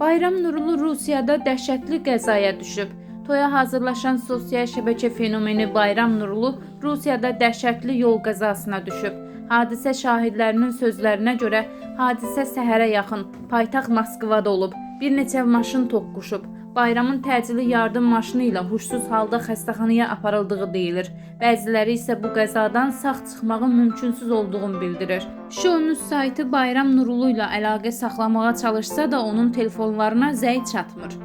Bayram Nurlu Rusiyada dəhşətli qəzaya düşüb. Toya hazırlaşan sosial şəbəkə fenomeni Bayram Nurlu Rusiyada dəhşətli yol qəzasına düşüb. Hadisə şahidlərinin sözlərinə görə hadisə səhərə yaxın paytaxt Moskvada olub. Bir neçə maşın toqquşub. Bayramın təcili yardım maşını ilə huşsuz halda xəstəxanaya aparıldığı deyilir. Bəziləri isə bu qəzadan sağ çıxmağın mümkünsüz olduğunu bildirir. News saytı Bayram Nurlu ilə əlaqə saxlamağa çalışsa da onun telefonlarına zəng çatmır.